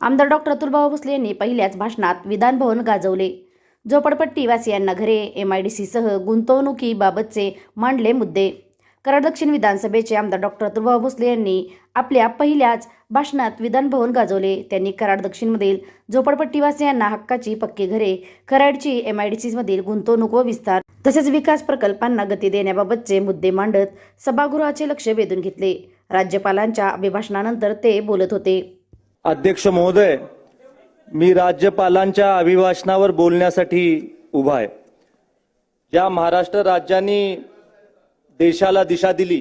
आमदार डॉक्टर अतुलभाऊ भोसले यांनी पहिल्याच भाषणात विधानभवन गाजवले. झोपडपट्टीवासियांना घरे एम आय डी सीसह गुंतवणुकीबाबतचे मांडले मुद्दे. कराड दक्षिण विधानसभेचे आमदार डॉक्टर अतुलभाऊ भोसले यांनी आपल्या पहिल्याच भाषणात विधानभवन गाजवले. त्यांनी कराड दक्षिणमधील झोपडपट्टीवासियांना हक्काची पक्की घरे कराडची एम आय डी सीमधील गुंतवणूक व विस्तार तसेच विकास प्रकल्पांना गती देण्याबाबतचे मुद्दे मांडत सभागृहाचे लक्ष वेधून घेतले. राज्यपालांच्या अभिभाषणानंतर ते बोलत होते. अध्यक्ष महोदय मी राज्यपालांच्या अभिभाषणावर बोलण्यासाठी उभा आहे. ज्या महाराष्ट्र राज्यांनी देशाला दिशा दिली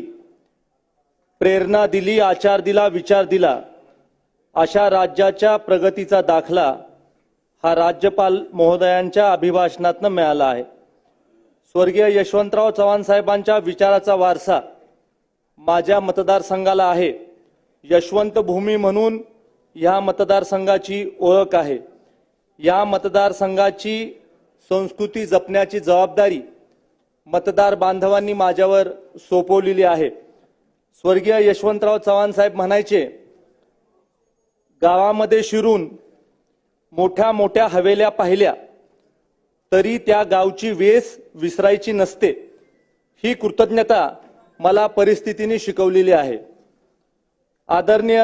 प्रेरणा दिली आचार दिला विचार दिला अशा राज्याच्या प्रगतीचा दाखला हा राज्यपाल महोदयांच्या अभिभाषणातनं मिळाला आहे. स्वर्गीय यशवंतराव चव्हाण साहेबांच्या विचाराचा वारसा माझ्या मतदारसंघाला आहे. यशवंत भूमी म्हणून या मतदारसंघाची ओळख आहे. या मतदारसंघाची संस्कृती जपण्याची जबाबदारी मतदार बांधवांनी माझ्यावर सोपवलेली आहे. स्वर्गीय यशवंतराव चव्हाण साहेब म्हणायचे गावामध्ये शिरून मोठ्या मोठ्या हवेल्या पाहिल्या तरी त्या गावची वेस विसरायची नसते. ही कृतज्ञता मला परिस्थितीने शिकवलेली आहे. आदरणीय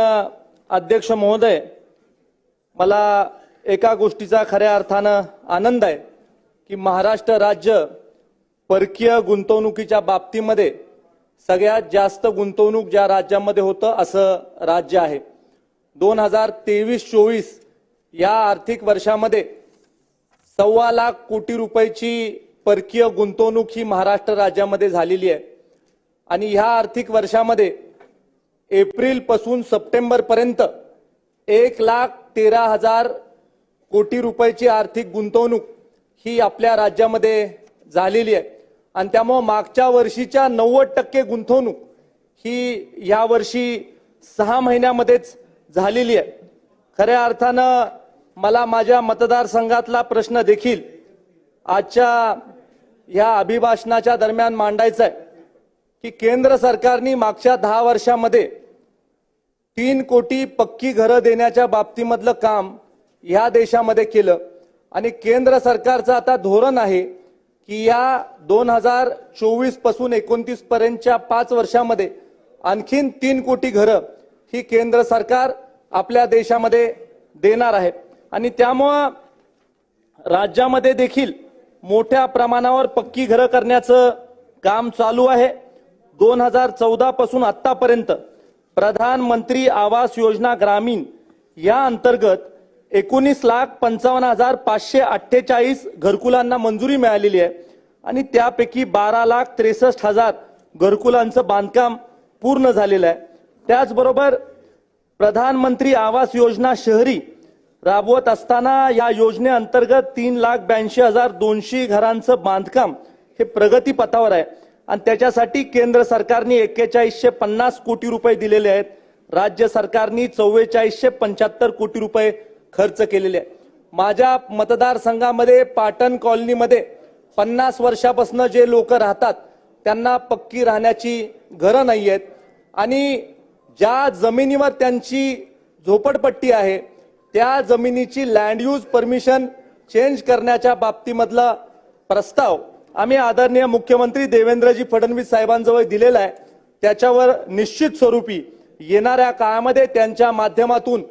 अध्यक्ष महोदय मला एका गोष्टीचा खऱ्या अर्थानं आनंद आहे की महाराष्ट्र राज्य परकीय गुंतवणुकीच्या बाबतीमध्ये सगळ्यात जास्त गुंतवणूक ज्या राज्यामध्ये होतं असं राज्य आहे. दोन हजार तेवीस चोवीस या आर्थिक वर्षामध्ये सव्वा लाख कोटी रुपयाची परकीय गुंतवणूक ही महाराष्ट्र राज्यामध्ये झालेली आहे. आणि ह्या आर्थिक वर्षामध्ये एप्रिलपासून सप्टेंबर पर्यंत एक लाख तेरा हजार कोटी रुपयाची आर्थिक गुंतवणूक ही आपल्या राज्यामध्ये झालेली आहे. आणि त्यामुळं मागच्या वर्षीच्या नव्वद टक्के गुंतवणूक ही या वर्षी सहा महिन्यामध्येच झालेली आहे. खऱ्या अर्थानं मला माझ्या मतदारसंघातला प्रश्न देखील आजच्या या अभिभाषणाच्या दरम्यान मांडायचा आहे. की केंद्र सरकारने मागच्या दहा वर्षामध्ये तीन कोटी पक्की घरं देण्याच्या बाबतीमधलं काम या देशामध्ये केलं. आणि केंद्र सरकारचं आता धोरण आहे की या दोन हजार चोवीसपासून एकोणतीस पर्यंतच्या पाच वर्षामध्ये आणखीन तीन कोटी घरं ही केंद्र सरकार आपल्या देशामध्ये देणार आहे. आणि त्यामुळं राज्यामध्ये देखील मोठ्या प्रमाणावर पक्की घरं करण्याचं काम चालू आहे. दोन हजार चौदा पासून आतापर्यंत प्रधानमंत्री आवास योजना ग्रामीण या अंतर्गत एकोणीस लाख पंचावन्न हजार पाचशे अठ्ठेचाळीस घरकुलांना मंजुरी मिळालेली आहे. आणि त्यापैकी बारा लाख त्रेसष्ट हजार घरकुलांचं बांधकाम पूर्ण झालेलं आहे. त्याचबरोबर प्रधानमंत्री आवास योजना शहरी राबवत असताना या योजनेअंतर्गत तीन लाख ब्याऐंशी हजार दोनशे घरांचं बांधकाम हे प्रगतीपथावर आहे. आणि त्याच्यासाठी केंद्र सरकारने एक्केचाळीसशे पन्नास कोटी रुपये दिलेले आहेत. राज्य सरकारने चव्वेचाळीसशे पंच्याहत्तर कोटी रुपये खर्च केलेले आहे माझ्या मतदारसंघामध्ये पाटण कॉलनीमध्ये पन्नास वर्षापासून जे लोक राहतात त्यांना पक्की राहण्याची घरं नाही आहेत. आणि ज्या जमिनीवर त्यांची झोपडपट्टी आहे त्या जमिनीची लँड यूज परमिशन चेंज करण्याच्या बाबतीमधला प्रस्ताव आम्ही आदरणीय मुख्यमंत्री देवेंद्रजी फडणवीस साहेबांजवळ दिलेला आहे. त्याच्यावर निश्चित स्वरूपी येणाऱ्या काळामध्ये त्यांच्या माध्यमातून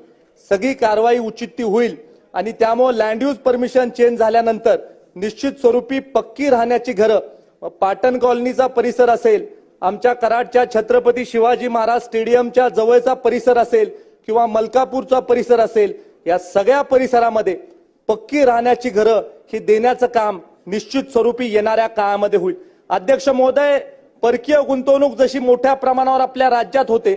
सगळी कारवाई उचित होईल आणि त्यामुळे लँड यूज परमिशन चेंज झाल्यानंतर निश्चित स्वरूपी पक्की राहण्याची घरं पाटण कॉलनीचा परिसर असेल आमच्या कराडच्या छत्रपती शिवाजी महाराज स्टेडियमच्या जवळचा परिसर असेल किंवा मलकापूरचा परिसर असेल या सगळ्या परिसरामध्ये पक्की राहण्याची घरं ही देण्याचं काम निश्चित स्वरूपी येणाऱ्या काळामध्ये होईल. अध्यक्ष महोदय परकीय गुंतवणूक जशी मोठ्या प्रमाणावर आपल्या राज्यात होते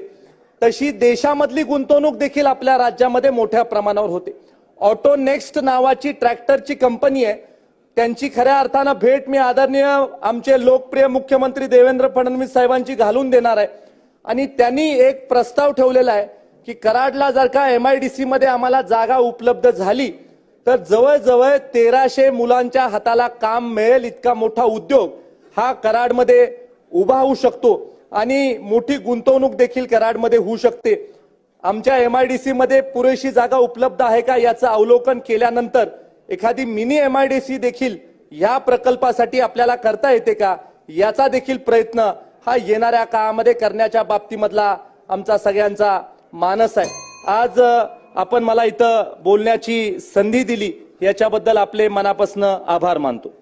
तशी देशामधली गुंतवणूक देखील आपल्या राज्यामध्ये मोठ्या प्रमाणावर होते. ऑटो नेक्स्ट नावाची ट्रॅक्टरची कंपनी आहे. त्यांची खऱ्या अर्थानं भेट मी आदरणीय आमचे लोकप्रिय मुख्यमंत्री देवेंद्र फडणवीस साहेबांची घालून देणार आहे. आणि त्यांनी एक प्रस्ताव ठेवलेला आहे की कराडला जर का एम आय डी सीमध्ये आम्हाला जागा उपलब्ध झाली तर जवळजवळ तेराशे मुलांच्या हाताला काम मिळेल इतका मोठा उद्योग हा कराडमध्ये उभा होऊ शकतो. आणि मोठी गुंतवणूक देखील कराडमध्ये होऊ शकते. आमच्या एम आय डी मध्ये पुरेशी जागा उपलब्ध आहे का याचं अवलोकन केल्यानंतर एखादी mini M I D C देखील या प्रकल्पासाठी आपल्याला करता येते का? याचा देखील प्रयत्न हा येणाऱ्या काळामध्ये करण्याच्या बाबतीमधला आमचा सगळ्यांचा मानस आहे. आज आपण मला इथं बोलण्याची संधी दिली याच्याबद्दल आपले मनापासून आभार मानतो.